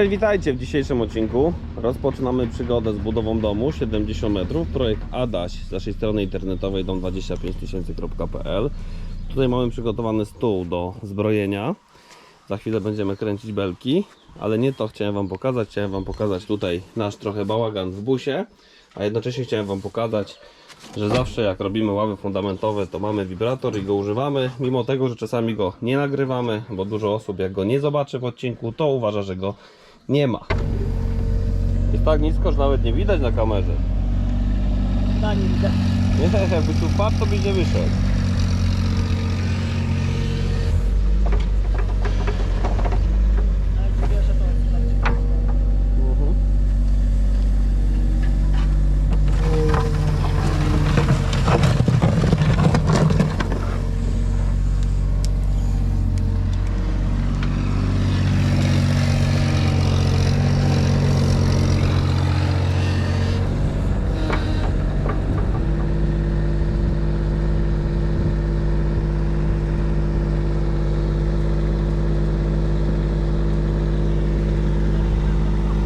Cześć, witajcie w dzisiejszym odcinku. Rozpoczynamy przygodę z budową domu 70 metrów. Projekt Adaś z naszej strony internetowej dom25000.pl. Tutaj mamy przygotowany stół do zbrojenia. Za chwilę będziemy kręcić belki, ale nie to chciałem Wam pokazać. Chciałem Wam pokazać tutaj nasz trochę bałagan w busie, a jednocześnie chciałem Wam pokazać, że zawsze jak robimy ławy fundamentowe, to mamy wibrator i go używamy, mimo tego, że czasami go nie nagrywamy, bo dużo osób jak go nie zobaczy w odcinku, to uważa, że go nie ma. Jest tak nisko, że nawet nie widać na kamerze. Da, nie widać. Nie, jakby tu wpadł, to byś nie wyszedł. A jak wierzę, to starczy. Mhm.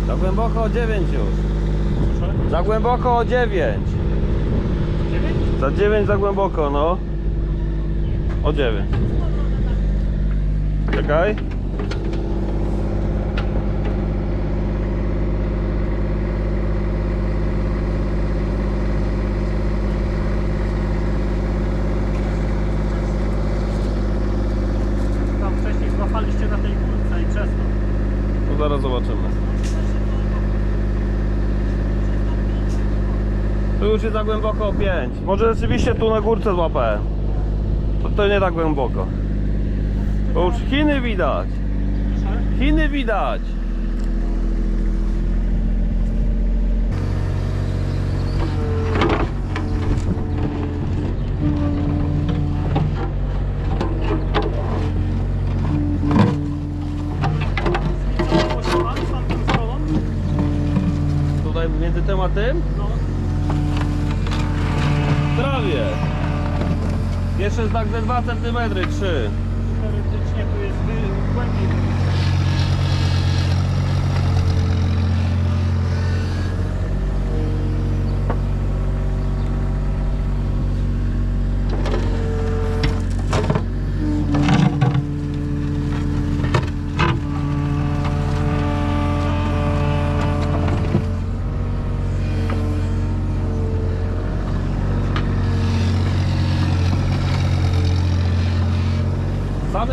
Za głęboko o 9 już. Za głęboko o 9. Za 9 za głęboko, no. O 9. Czekaj. Tam wcześniej złapaliście na tej górce i przez to. No zaraz zobaczymy. Tu już jest za głęboko o 5. Może rzeczywiście tu na górce złapałem. To, to nie tak głęboko. Bo już Chiny widać. Chiny widać. Tutaj między tym a tym? No. Prawie. Jeszcze znak ze 2 cm, 3. Teoretycznie tu jest głębiej.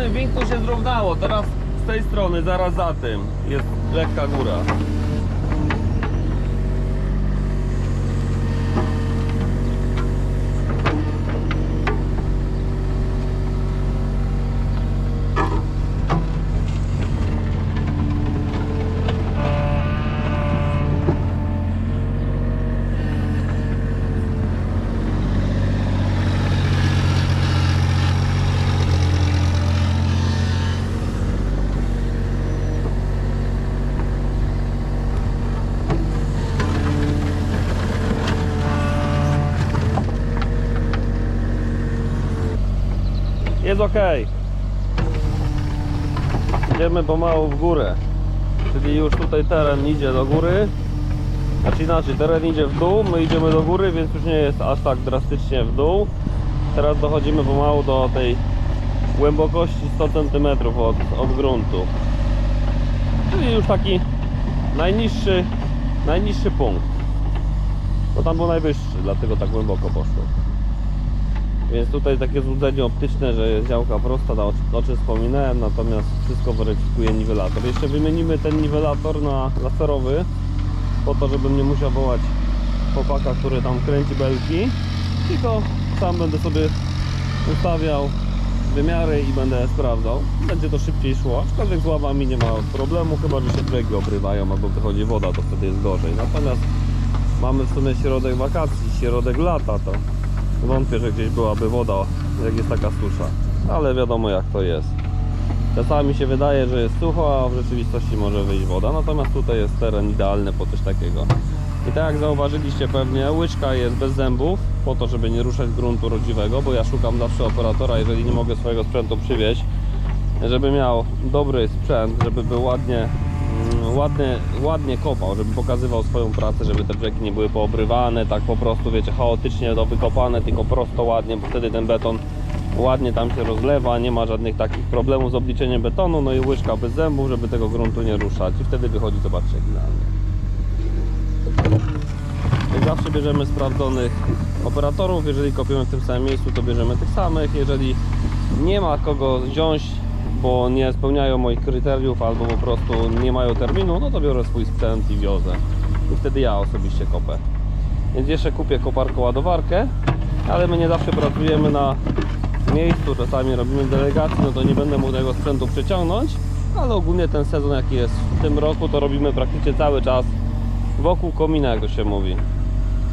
W samym winku się zrównało. Teraz z tej strony, zaraz za tym, jest lekka góra. Jest ok. Idziemy pomału w górę. Czyli już tutaj teren idzie do góry. Znaczy inaczej, teren idzie w dół, my idziemy do góry, więc już nie jest aż tak drastycznie w dół. Teraz dochodzimy pomału do tej głębokości 100 cm od, od gruntu. Czyli już taki najniższy, najniższy punkt. Bo tam był najwyższy, dlatego tak głęboko poszło. Więc tutaj takie złudzenie optyczne, że jest działka prosta, o, czym wspominałem, natomiast wszystko weryfikuje niwelator. Jeszcze wymienimy ten niwelator na laserowy, po to, żebym nie musiał wołać chłopaka, który tam kręci belki, tylko sam będę sobie ustawiał wymiary i będę sprawdzał. Będzie to szybciej szło, aczkolwiek z ławami nie ma problemu, chyba że się brzegi obrywają albo wychodzi woda, to wtedy jest gorzej. Natomiast mamy w sumie środek wakacji, środek lata, to Wątpię, że gdzieś byłaby woda, jak jest taka susza. Ale wiadomo jak to jest. Czasami się wydaje, że jest sucho, a w rzeczywistości może wyjść woda. Natomiast tutaj jest teren idealny po coś takiego. I tak jak zauważyliście pewnie, łyczka jest bez zębów, po to, żeby nie ruszać gruntu rodziwego, bo ja szukam zawsze operatora, jeżeli nie mogę swojego sprzętu przywieźć, żeby miał dobry sprzęt, żeby był ładnie ładnie, ładnie kopał, żeby pokazywał swoją pracę, żeby te brzegi nie były poobrywane, tak po prostu, wiecie, chaotycznie to wykopane, tylko prosto ładnie, bo wtedy ten beton ładnie tam się rozlewa, nie ma żadnych takich problemów z obliczeniem betonu, no i łyżka bez zębów, żeby tego gruntu nie ruszać. I wtedy wychodzi, zobaczcie, idealnie. Jak zawsze bierzemy sprawdzonych operatorów, jeżeli kopiemy w tym samym miejscu, to bierzemy tych samych, jeżeli nie ma kogo wziąć, bo nie spełniają moich kryteriów albo po prostu nie mają terminu, no to biorę swój sprzęt i wiozę. I wtedy ja osobiście kopę. Więc jeszcze kupię koparkę ładowarkę, ale my nie zawsze pracujemy na miejscu, czasami robimy delegacji, no to nie będę mógł tego sprzętu przeciągnąć, ale ogólnie ten sezon jaki jest w tym roku, to robimy praktycznie cały czas wokół komina, jak to się mówi.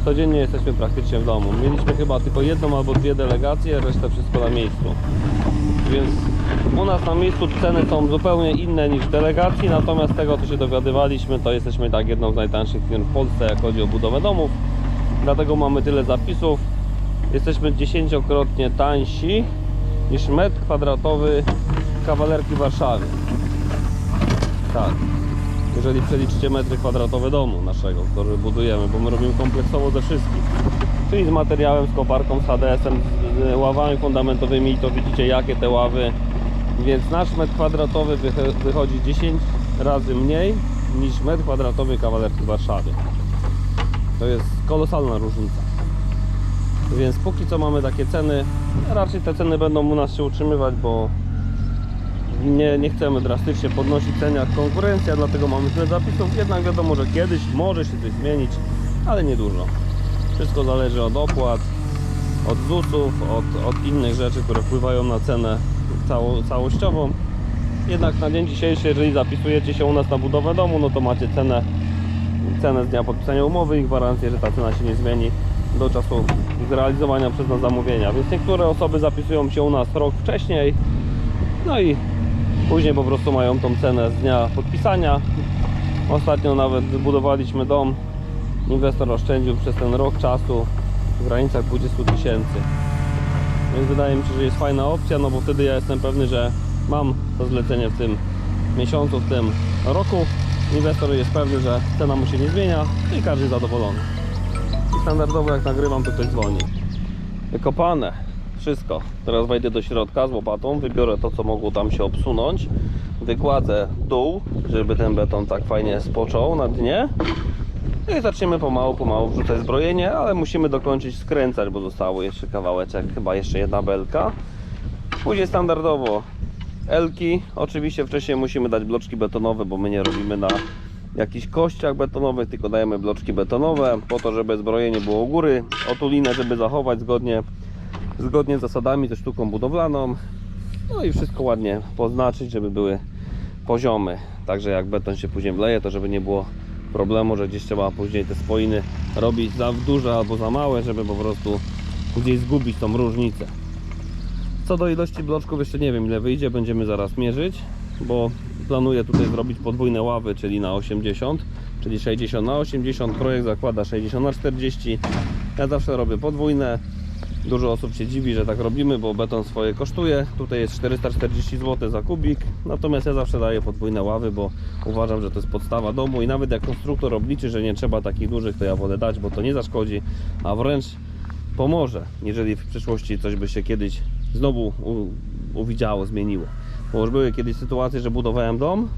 Codziennie jesteśmy praktycznie w domu. Mieliśmy chyba tylko jedną albo dwie delegacje, resztę wszystko na miejscu. Więc u nas na miejscu ceny są zupełnie inne niż w delegacji, natomiast tego co się dowiadywaliśmy, to jesteśmy tak jedną z najtańszych firm w Polsce, jak chodzi o budowę domów. Dlatego mamy tyle zapisów. Jesteśmy dziesięciokrotnie tańsi niż metr kwadratowy kawalerki w Warszawie. Tak. Jeżeli przeliczycie metry kwadratowe domu naszego, który budujemy, bo my robimy kompleksowo ze wszystkim. Czyli z materiałem, z koparką, z HDS-em, z ławami fundamentowymi i to widzicie jakie te ławy. Więc nasz metr kwadratowy wycho- wychodzi 10 razy mniej niż metr kwadratowy kawalerki w Warszawie. To jest kolosalna różnica. Więc póki co mamy takie ceny, raczej te ceny będą u nas się utrzymywać, bo nie, nie chcemy drastycznie podnosić cen jak konkurencja, dlatego mamy tyle zapisów. Jednak wiadomo, że kiedyś może się coś zmienić, ale nie dużo. Wszystko zależy od opłat, od ZUS-ów, od, od innych rzeczy, które wpływają na cenę cało, całościową. Jednak na dzień dzisiejszy, jeżeli zapisujecie się u nas na budowę domu, no to macie cenę, cenę z dnia podpisania umowy i gwarancję, że ta cena się nie zmieni do czasu zrealizowania przez nas zamówienia. Więc niektóre osoby zapisują się u nas rok wcześniej, no i później po prostu mają tą cenę z dnia podpisania. Ostatnio nawet wybudowaliśmy dom. Inwestor oszczędził przez ten rok czasu w granicach 20 tysięcy. Więc wydaje mi się, że jest fajna opcja, no bo wtedy ja jestem pewny, że mam to zlecenie w tym miesiącu, w tym roku. Inwestor jest pewny, że cena mu się nie zmienia i każdy jest zadowolony. I standardowo jak nagrywam, to ktoś dzwoni. Wykopane. Wszystko. Teraz wejdę do środka z łopatą, wybiorę to, co mogło tam się obsunąć. Wykładzę dół, żeby ten beton tak fajnie spoczął na dnie. No I zaczniemy pomału, pomału wrzucać zbrojenie, ale musimy dokończyć skręcać, bo zostało jeszcze kawałeczek, chyba jeszcze jedna belka. Później standardowo elki. Oczywiście wcześniej musimy dać bloczki betonowe, bo my nie robimy na jakichś kościach betonowych, tylko dajemy bloczki betonowe po to, żeby zbrojenie było u góry, otulinę, żeby zachować zgodnie, zgodnie z zasadami ze sztuką budowlaną. No i wszystko ładnie poznaczyć, żeby były poziomy. Także jak beton się później wleje, to żeby nie było problemu, że gdzieś trzeba później te spoiny robić za duże albo za małe, żeby po prostu gdzieś zgubić tą różnicę. Co do ilości bloczków jeszcze nie wiem ile wyjdzie, będziemy zaraz mierzyć, bo planuję tutaj zrobić podwójne ławy, czyli na 80, czyli 60 na 80, projekt zakłada 60 na 40. Ja zawsze robię podwójne. Dużo osób się dziwi, że tak robimy, bo beton swoje kosztuje. Tutaj jest 440 zł za kubik. Natomiast ja zawsze daję podwójne ławy, bo uważam, że to jest podstawa domu i nawet jak konstruktor obliczy, że nie trzeba takich dużych, to ja wolę dać, bo to nie zaszkodzi, a wręcz pomoże, jeżeli w przyszłości coś by się kiedyś znowu uwidziało, zmieniło. Bo już były kiedyś sytuacje, że budowałem dom,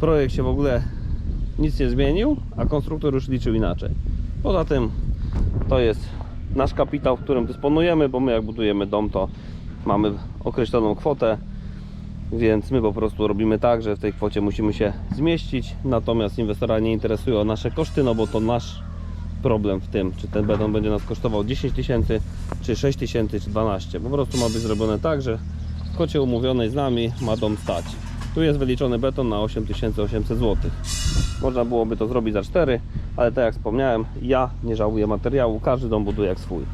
projekt się w ogóle nic nie zmienił, a konstruktor już liczył inaczej. Poza tym to jest nasz kapitał, którym dysponujemy, bo my jak budujemy dom, to mamy określoną kwotę, więc my po prostu robimy tak, że w tej kwocie musimy się zmieścić, natomiast inwestora nie interesują nasze koszty, no bo to nasz problem w tym, czy ten beton będzie nas kosztował 10 tysięcy, czy 6 tysięcy, czy 12. Po prostu ma być zrobione tak, że w kwocie umówionej z nami ma dom stać. Tu jest wyliczony beton na 8800 zł. Można byłoby to zrobić za 4, ale tak jak wspomniałem, ja nie żałuję materiału, każdy dom buduje jak swój.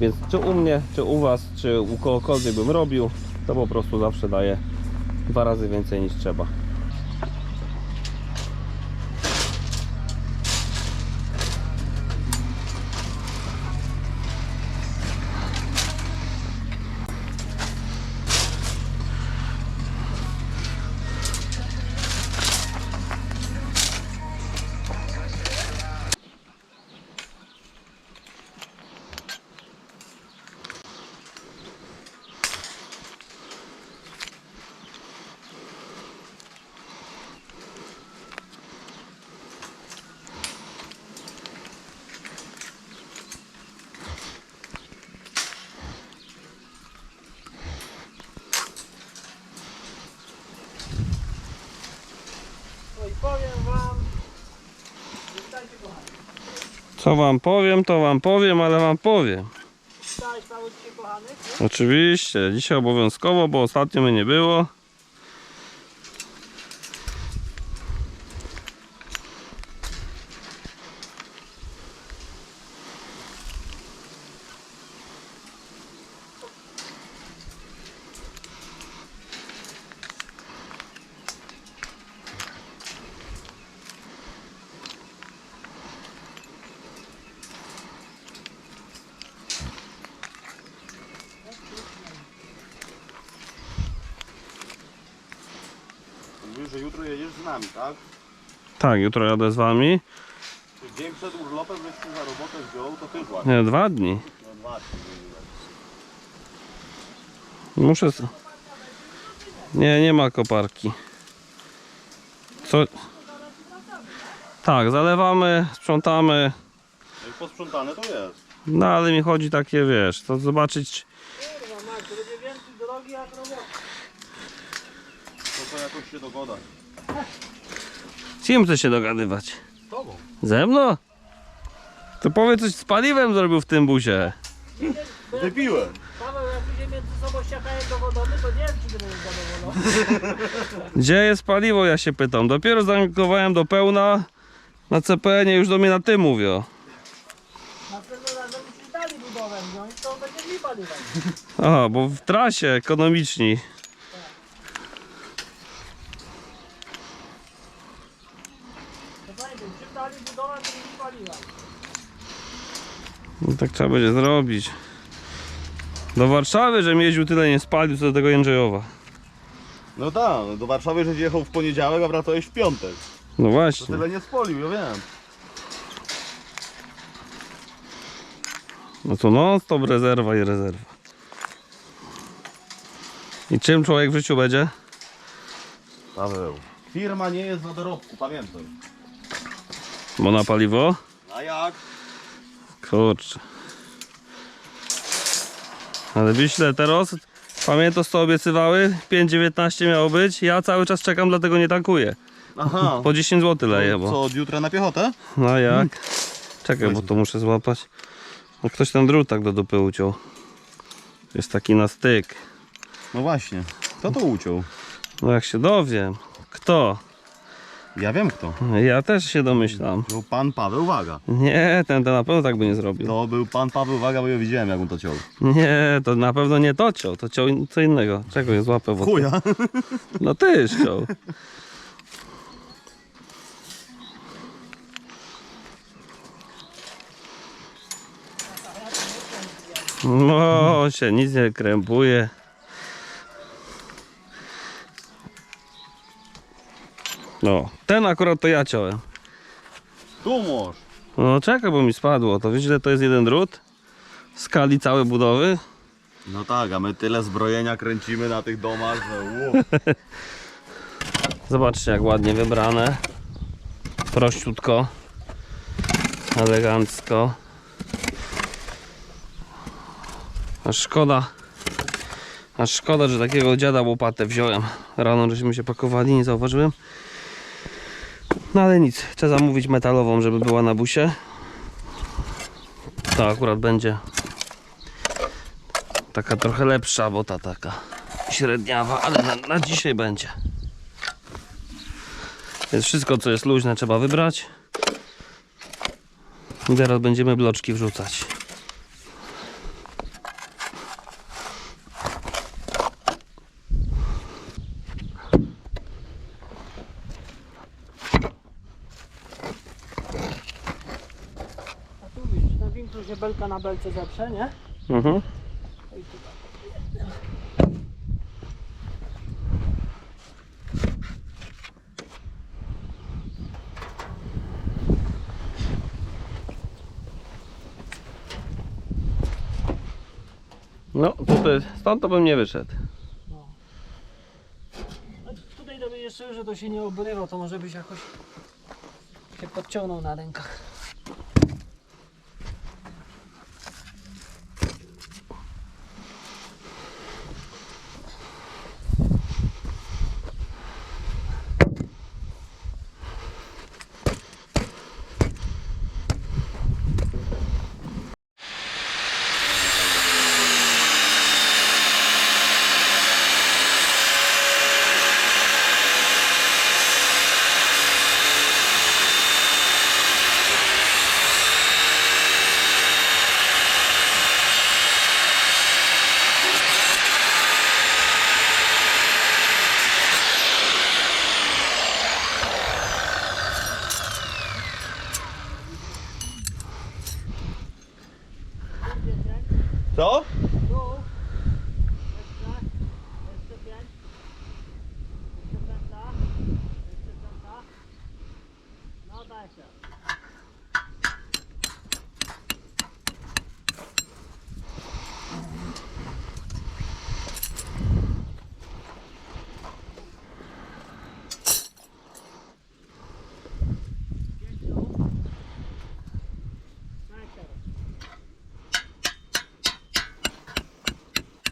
Więc czy u mnie, czy u Was, czy u kogokolwiek bym robił, to po prostu zawsze daje dwa razy więcej niż trzeba. Co wam powiem, to wam powiem, ale wam powiem. Oczywiście, dzisiaj obowiązkowo, bo ostatnio mnie nie było. Mówisz, że jutro jedziesz z nami, tak? Tak, jutro jadę z wami. Czy dzień przed urlopem żeś za robotę wziął, to ty właśnie. Nie, dwa dni. No. Muszę. Nie, nie ma koparki. Co? Tak, zalewamy, sprzątamy. No i posprzątane to jest. No ale mi chodzi takie, wiesz, to zobaczyć. Kurwa, to będzie więcej drogi jak roboty. To to jakoś się dogada. Z kim chce się dogadywać? Tobą. Ze mną? To powiedz coś z paliwem zrobił w tym busie. Wypiłem. Paweł, jak ludzie między sobą siakają dowodowy, to nie wiem, czy zadowolony. Gdzie jest paliwo, ja się pytam. Dopiero zankowałem do pełna. Na CPN-ie już do mnie na ty mówią. Następnym razem musisz dali budowę wziąć, to będzie mi paliwa. Aha, bo w trasie ekonomiczni. To pamiętaj, czym dali budowę, to mi paliwa. No, tak trzeba będzie zrobić. Do Warszawy, żem jeździł tyle nie spalił, co do tego Jędrzejowa. No tak, do Warszawy żeś jechał w poniedziałek, a wracałeś w piątek. No To właśnie. tyle nie spolił, ja wiem. No to non stop rezerwa i rezerwa. I czym człowiek w życiu będzie? Paweł. Firma nie jest na dorobku, pamiętaj. Bo na paliwo? A jak? Kurczę. Ale wyślę teraz. Pamiętasz co obiecywały? 5,19 miało być. Ja cały czas czekam, dlatego nie tankuję. Aha. Po 10 zł leję, bo... Co, od jutra na piechotę? No jak? Czekaj, bo to muszę złapać. No ktoś ten drut tak do dupy uciął. Jest taki na styk. No właśnie. Kto to uciął? No jak się dowiem. Kto? Ja wiem kto. Ja też się domyślam. To był pan Paweł Waga. Nie, ten, ten na pewno tak by nie zrobił. To był pan Paweł Waga, bo ja widziałem jak on to ciął. Nie, to na pewno nie to ciął, to ciął co innego. Czego je złapę? Bo... Chuja. No ty ciął. No się nic nie krępuje. No, ten akurat to ja ciąłem. Tu możesz. No czekaj, bo mi spadło. To wiesz, że to jest jeden drut? W skali całej budowy? No tak, a my tyle zbrojenia kręcimy na tych domach, że ło. Zobaczcie jak ładnie wybrane. Prościutko. Elegancko. Aż szkoda. Aż szkoda, że takiego dziada łopatę wziąłem. Rano żeśmy się pakowali, nie zauważyłem. No ale nic, trzeba zamówić metalową, żeby była na busie. To akurat będzie taka trochę lepsza, bo ta taka średniawa, ale na, na dzisiaj będzie. Więc wszystko co jest luźne trzeba wybrać. I teraz będziemy bloczki wrzucać. A tu widzisz, na belka na belce zeprze, nie? Mhm. No tutaj, stąd to bym nie wyszedł. A Tutaj to jeszcze, że to się nie obrywa, to może byś jakoś się podciągnął na rękach.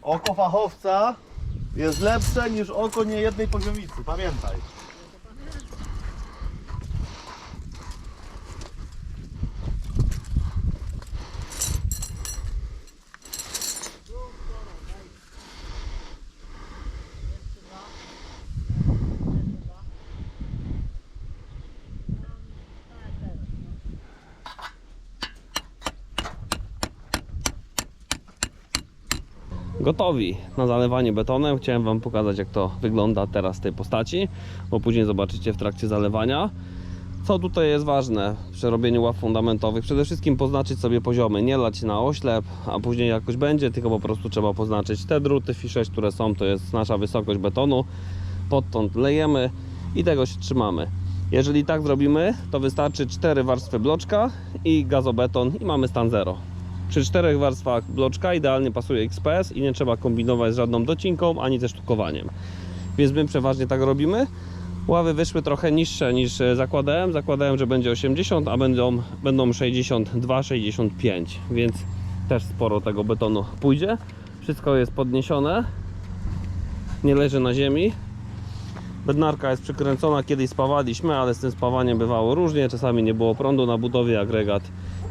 Oko fachowca jest lepsze niż oko niejednej poziomicy, pamiętaj. Gotowi na zalewanie betonem. Chciałem Wam pokazać, jak to wygląda teraz w tej postaci, bo później zobaczycie w trakcie zalewania. Co tutaj jest ważne przy robieniu ław fundamentowych? Przede wszystkim poznaczyć sobie poziomy, nie lać na oślep, a później jakoś będzie, tylko po prostu trzeba poznaczyć te druty F6, które są, to jest nasza wysokość betonu. Podtąd lejemy i tego się trzymamy. Jeżeli tak zrobimy, to wystarczy 4 warstwy bloczka i gazobeton i mamy stan 0. Przy czterech warstwach bloczka idealnie pasuje XPS i nie trzeba kombinować z żadną docinką ani ze sztukowaniem. Więc my przeważnie tak robimy. Ławy wyszły trochę niższe niż e, zakładałem. Zakładałem, że będzie 80, a będą, będą 62-65, więc też sporo tego betonu pójdzie. Wszystko jest podniesione, nie leży na ziemi. Bednarka jest przykręcona, kiedyś spawaliśmy, ale z tym spawaniem bywało różnie. Czasami nie było prądu na budowie, agregat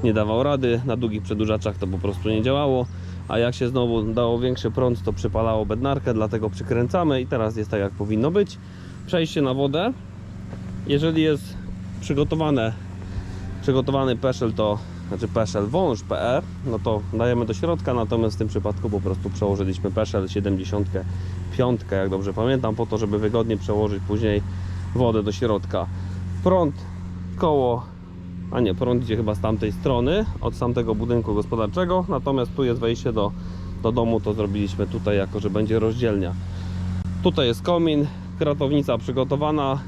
nie dawał rady. Na długich przedłużaczach to po prostu nie działało. A jak się znowu dało większy prąd, to przypalało bednarkę, dlatego przykręcamy i teraz jest tak jak powinno być. Przejście na wodę. Jeżeli jest przygotowane, przygotowany peszel, to znaczy peszel wąż PE, no to dajemy do środka, natomiast w tym przypadku po prostu przełożyliśmy peszel 75, jak dobrze pamiętam, po to, żeby wygodnie przełożyć później wodę do środka. Prąd koło a nie, prąd idzie chyba z tamtej strony, od tamtego budynku gospodarczego, natomiast tu jest wejście do, do domu, to zrobiliśmy tutaj jako, że będzie rozdzielnia. Tutaj jest komin, kratownica przygotowana,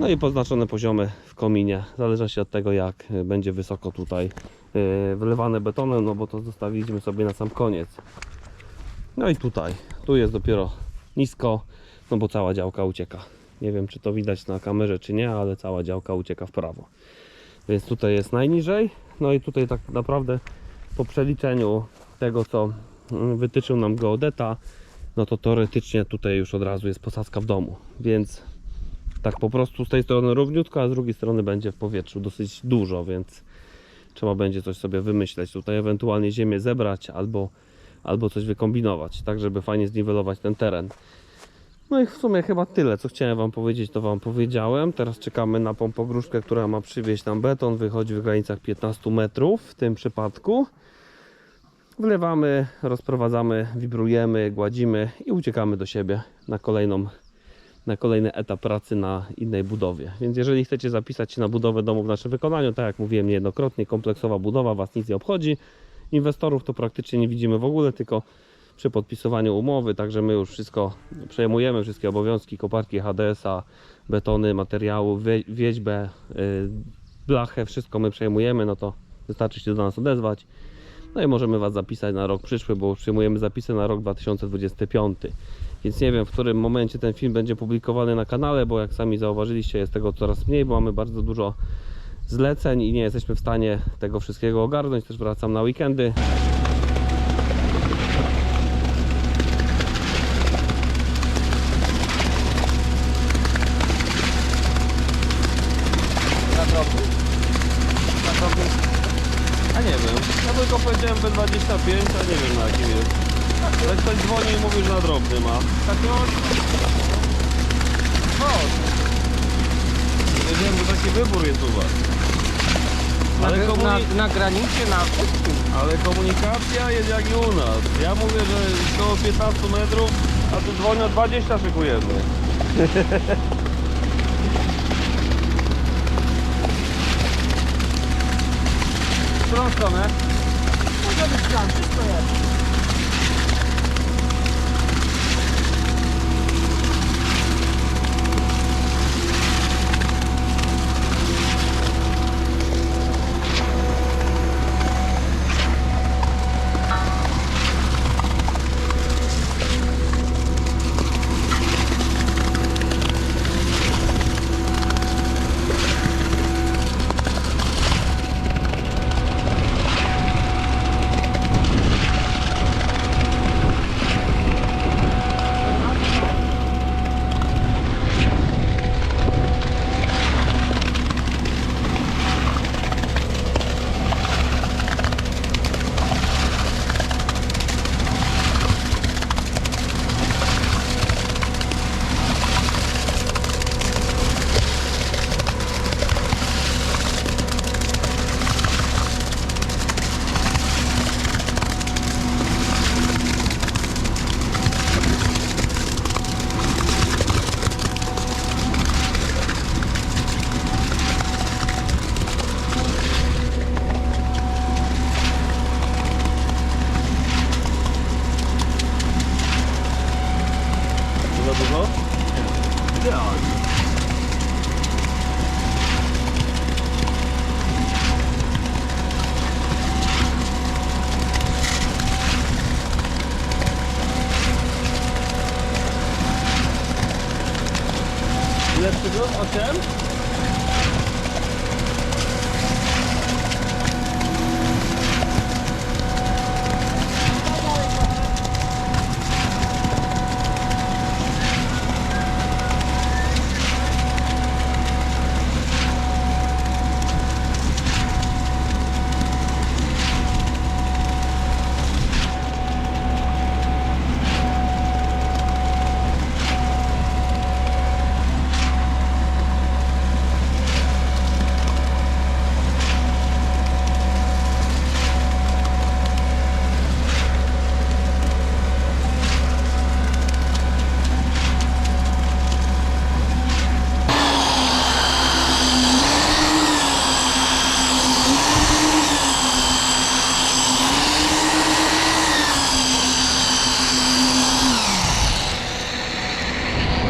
no i poznaczone poziomy w kominie. Zależy od tego, jak będzie wysoko tutaj y, wylewane betonem, no bo to zostawiliśmy sobie na sam koniec. No i tutaj, tu jest dopiero nisko, no bo cała działka ucieka. Nie wiem, czy to widać na kamerze, czy nie, ale cała działka ucieka w prawo. Więc tutaj jest najniżej. No i tutaj tak naprawdę po przeliczeniu tego, co mm, wytyczył nam geodeta, no to teoretycznie tutaj już od razu jest posadzka w domu. Więc tak po prostu z tej strony równiutko, a z drugiej strony będzie w powietrzu dosyć dużo, więc trzeba będzie coś sobie wymyśleć. Tutaj ewentualnie ziemię zebrać albo, albo coś wykombinować, tak żeby fajnie zniwelować ten teren. No i w sumie chyba tyle, co chciałem Wam powiedzieć, to Wam powiedziałem. Teraz czekamy na pompogróżkę, która ma przywieźć nam beton. Wychodzi w granicach 15 metrów w tym przypadku. Wlewamy, rozprowadzamy, wibrujemy, gładzimy i uciekamy do siebie na kolejną na kolejny etap pracy na innej budowie. Więc jeżeli chcecie zapisać się na budowę domu w naszym wykonaniu, tak jak mówiłem niejednokrotnie, kompleksowa budowa Was nic nie obchodzi. Inwestorów to praktycznie nie widzimy w ogóle, tylko przy podpisywaniu umowy, także my już wszystko przejmujemy, wszystkie obowiązki, koparki HDS-a, betony, materiału, wie- wieźbę, yy, blachę, wszystko my przejmujemy, no to wystarczy się do nas odezwać. No i możemy Was zapisać na rok przyszły, bo przyjmujemy zapisy na rok 2025. Więc nie wiem, w którym momencie ten film będzie publikowany na kanale, bo jak sami zauważyliście, jest tego coraz mniej, bo mamy bardzo dużo zleceń i nie jesteśmy w stanie tego wszystkiego ogarnąć. Też wracam na weekendy. 15 metrów, a tu dzwonią 20 szykujemy. W którą stronę? Może być tam, wszystko jest.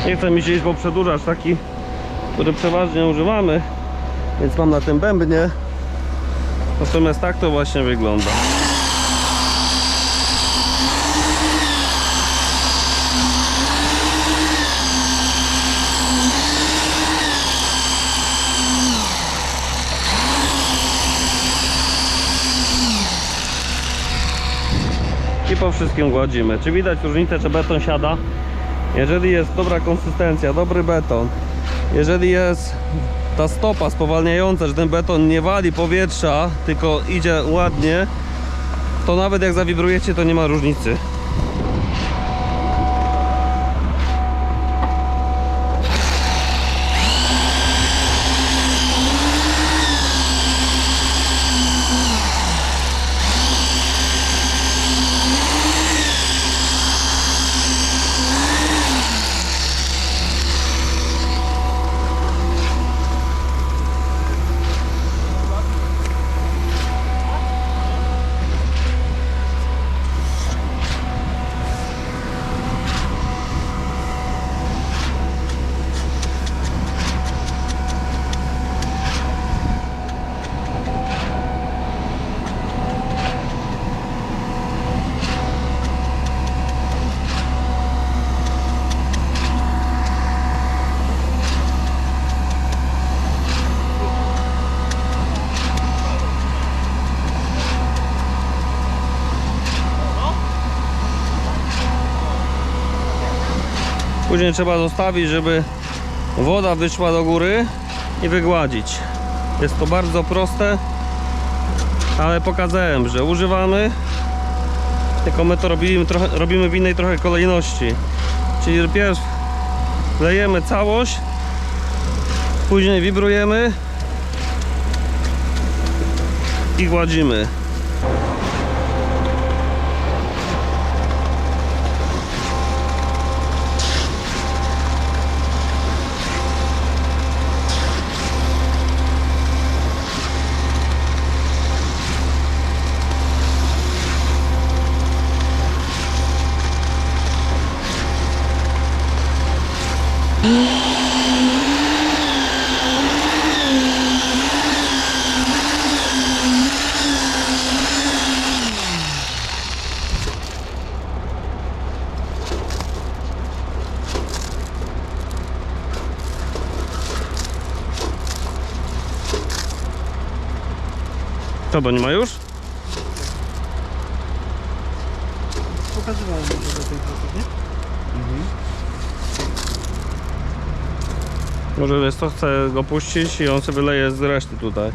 Nie chce mi się iść po przedłużacz taki, który przeważnie używamy, więc mam na tym bębnie. Natomiast tak to właśnie wygląda. i po wszystkim gładzimy. Czy widać różnicę, czy beton siada? Jeżeli jest dobra konsystencja, dobry beton, jeżeli jest ta stopa spowalniająca, że ten beton nie wali powietrza, tylko idzie ładnie, to nawet jak zawibrujecie, to nie ma różnicy. Później trzeba zostawić, żeby woda wyszła do góry i wygładzić. Jest to bardzo proste, ale pokazałem, że używamy, tylko my to robimy, trochę, robimy w innej trochę kolejności. Czyli pierw lejemy całość, później wibrujemy i gładzimy. To nie ma już? Pokazywałem do tej pracy, nie? Może wiesz co, chcę go puścić i on sobie wyleje z reszty tutaj.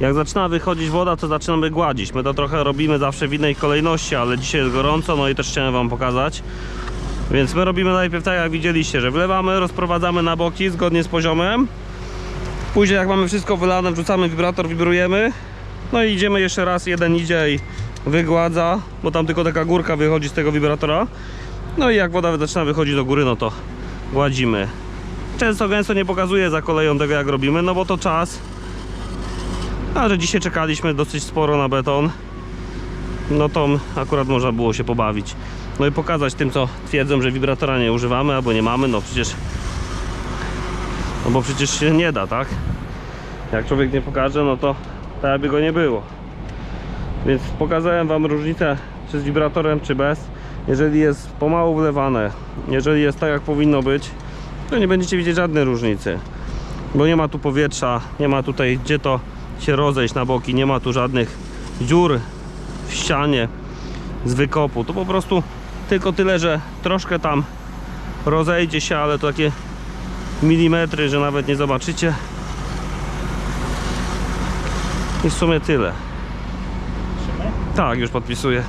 Jak zaczyna wychodzić woda, to zaczynamy gładzić. My to trochę robimy zawsze w innej kolejności, ale dzisiaj jest gorąco, no i też chciałem Wam pokazać. Więc my robimy najpierw tak jak widzieliście, że wlewamy, rozprowadzamy na boki zgodnie z poziomem. Później jak mamy wszystko wylane, wrzucamy wibrator, wibrujemy. No i idziemy jeszcze raz, jeden idzie i wygładza, bo tam tylko taka górka wychodzi z tego wibratora. No i jak woda zaczyna wychodzić do góry, no to gładzimy. Często gęsto nie pokazuję za koleją tego jak robimy, no bo to czas. A że dzisiaj czekaliśmy dosyć sporo na beton, no to akurat można było się pobawić. No i pokazać tym, co twierdzą, że wibratora nie używamy albo nie mamy, no przecież. No bo przecież się nie da, tak? Jak człowiek nie pokaże, no to tak jakby go nie było. Więc pokazałem Wam różnicę, czy z wibratorem, czy bez. Jeżeli jest pomału wlewane, jeżeli jest tak, jak powinno być, to nie będziecie widzieć żadnej różnicy. Bo nie ma tu powietrza, nie ma tutaj gdzie to się rozejść na boki, nie ma tu żadnych dziur w ścianie z wykopu. To po prostu tylko tyle, że troszkę tam rozejdzie się, ale to takie milimetry, że nawet nie zobaczycie. I w sumie tyle. Tak, już podpisuję.